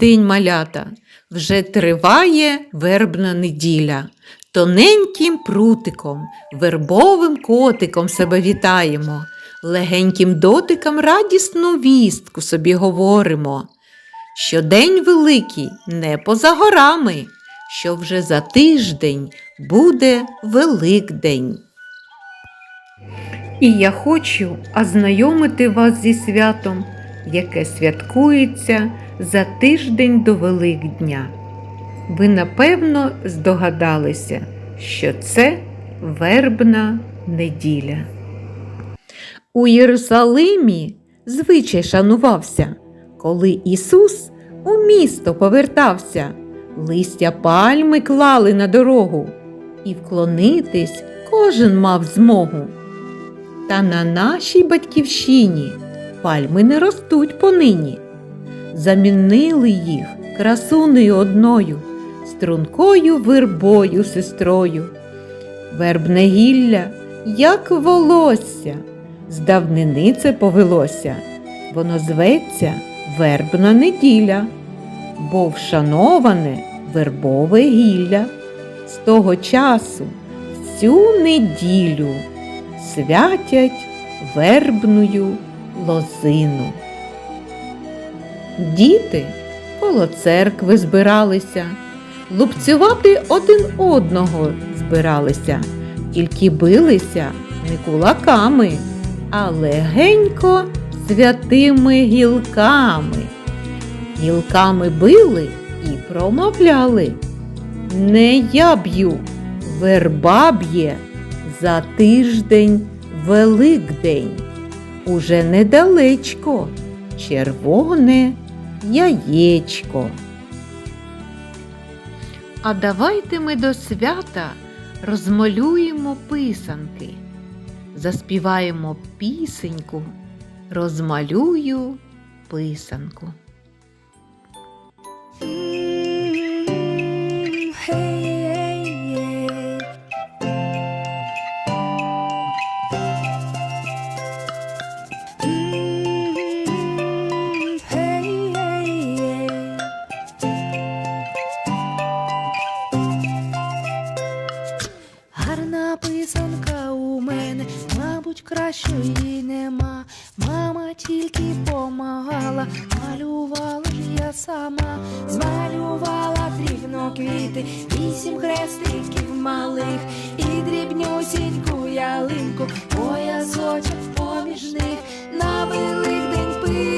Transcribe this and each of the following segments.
День, малята! Вже триває вербна неділя. Тоненьким прутиком, вербовим котиком себе вітаємо, легеньким дотиком радісну вістку собі говоримо. Що день великий не поза горами, що вже за тиждень буде Великдень. І я хочу ознайомити вас зі святом, яке святкується за тиждень до Великдня. Ви напевно здогадалися, що це вербна неділя. У Єрусалимі звичай шанувався, коли Ісус у місто повертався, листя пальми клали на дорогу, і вклонитись кожен мав змогу. Та на нашій батьківщині пальми не ростуть понині. Замінили їх красунею одною, стрункою вербою сестрою. Вербне гілля, як волосся, з давнини це повелося. Воно зветься вербна неділя, бо вшановане вербове гілля. З того часу всю неділю святять вербную лозину. Діти коло церкви збиралися, лупцювати один одного збиралися, тільки билися не кулаками, а легенько святими гілками. Гілками били і промовляли. Не я б'ю, верба б'є за тиждень Великдень. Уже недалечко червоне яєчко. А давайте ми до свята розмалюємо писанки, заспіваємо пісеньку, розмалюю писанку. Тільки помагала, малювала ж я сама, змалювала дрібно квіти, вісім хрестиків малих. І дрібнюсіньку ялинку, поясочок поміж них. На великдень писанку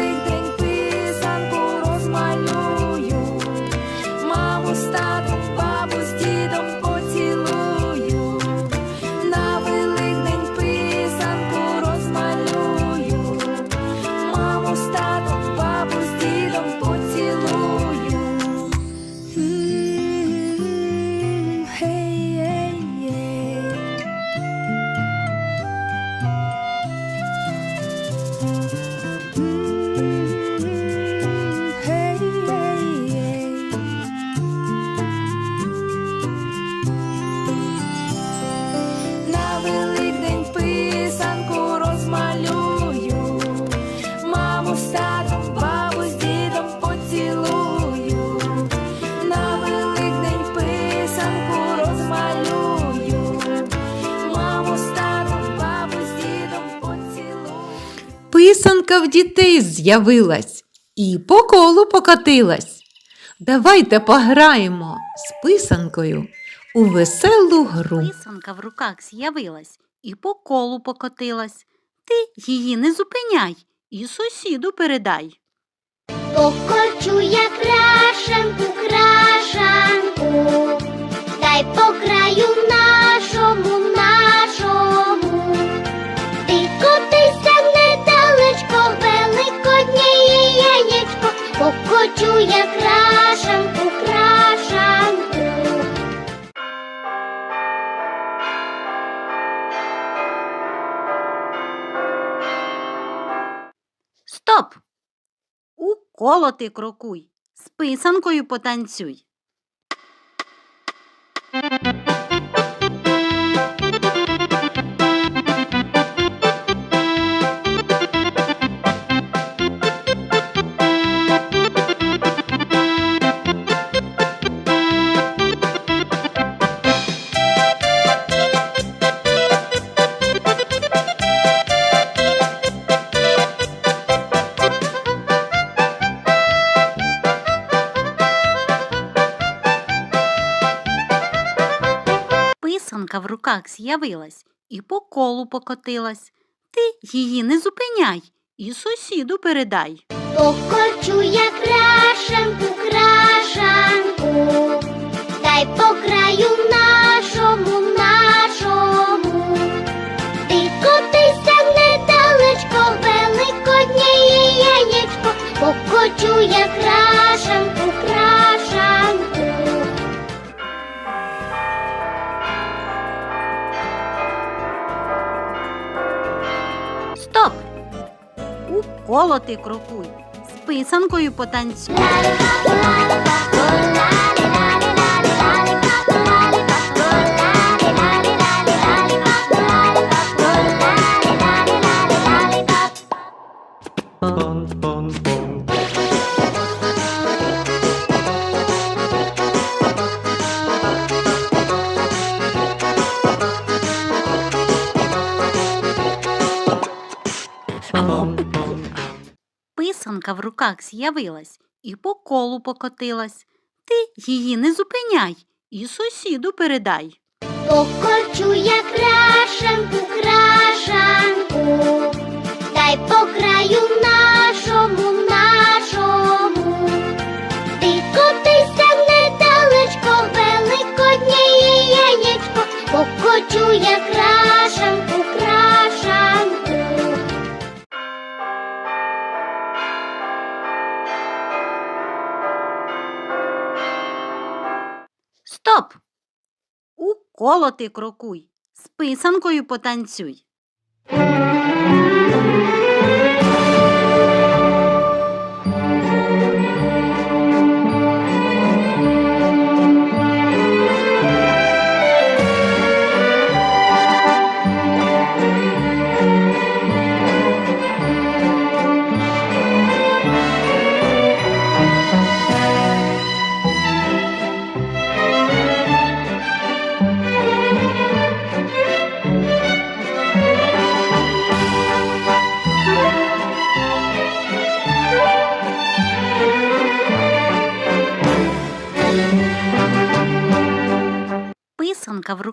Писанка в дітей з'явилась і по колу покотилась. Давайте пограємо з писанкою у веселу гру. Писанка в руках з'явилась і по колу покотилась. Ти її не зупиняй і сусіду передай. Покочу я крашенку, крашанку, та й по краю коло ти крокуй, з писанкою потанцюй. Писанка в руках з'явилась і по колу покотилась. Ти її не зупиняй і сусіду передай. Покочу я крашенку, крашанку, дай по краю нашому, нашому. Ти котися недалечко, великоднє яєчко, покочу я крашенку, У коло ти крокуй, з писанкою потанцюй. Писанка в руках з'явилась і по колу покотилась. Ти її не зупиняй і сусіду передай. Покочу я крашенку, крашанку, дай по краю нашому, Коло ти крокуй, з писанкою потанцюй.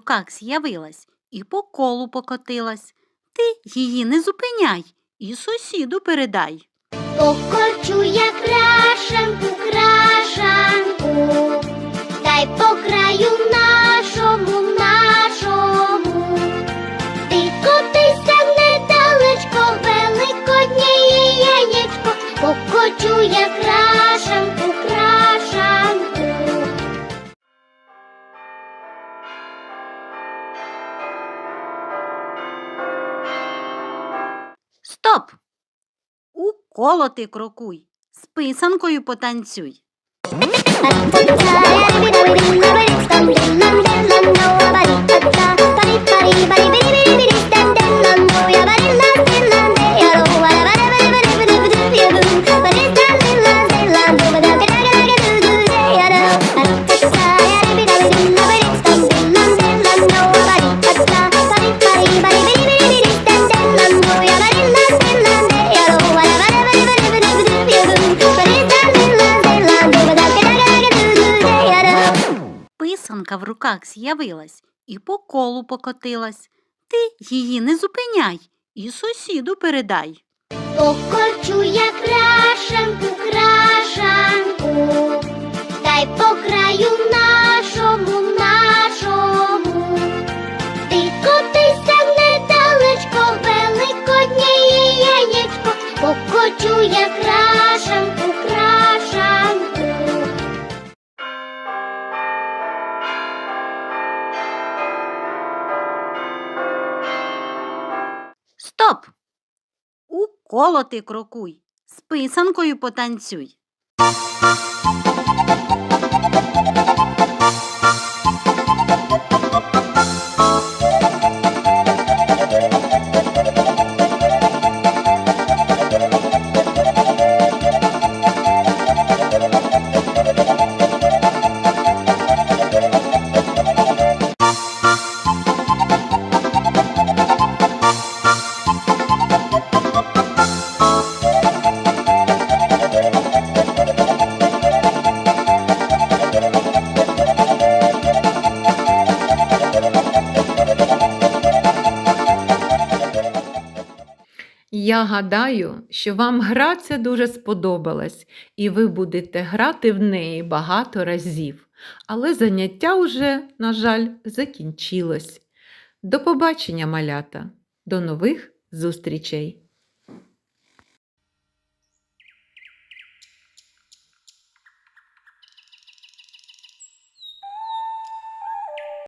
Руках з'явилась і по колу покотилась. Ти її не зупиняй і сусіду передай. Покочу я крашенку, крашанку, дай по краю нашому, нашому. Ти котися недалечко, великоднє яєчко, покочу я крашенку, Коло ти крокуй, з писанкою потанцюй. Писанка в руках з'явилась і по колу покотилась. Ти її не зупиняй і сусіду передай. Покочу я крашенку, крашанку, дай по краю нашому, нашому. Ти котися недалечко, великоднє яєчко, покочу я крашенку, крашанку. Коло ти крокуй, з писанкою потанцюй. Я гадаю, що вам гра ця дуже сподобалась, і ви будете грати в неї багато разів. Але заняття уже, на жаль, закінчилось. До побачення, малята! До нових зустрічей!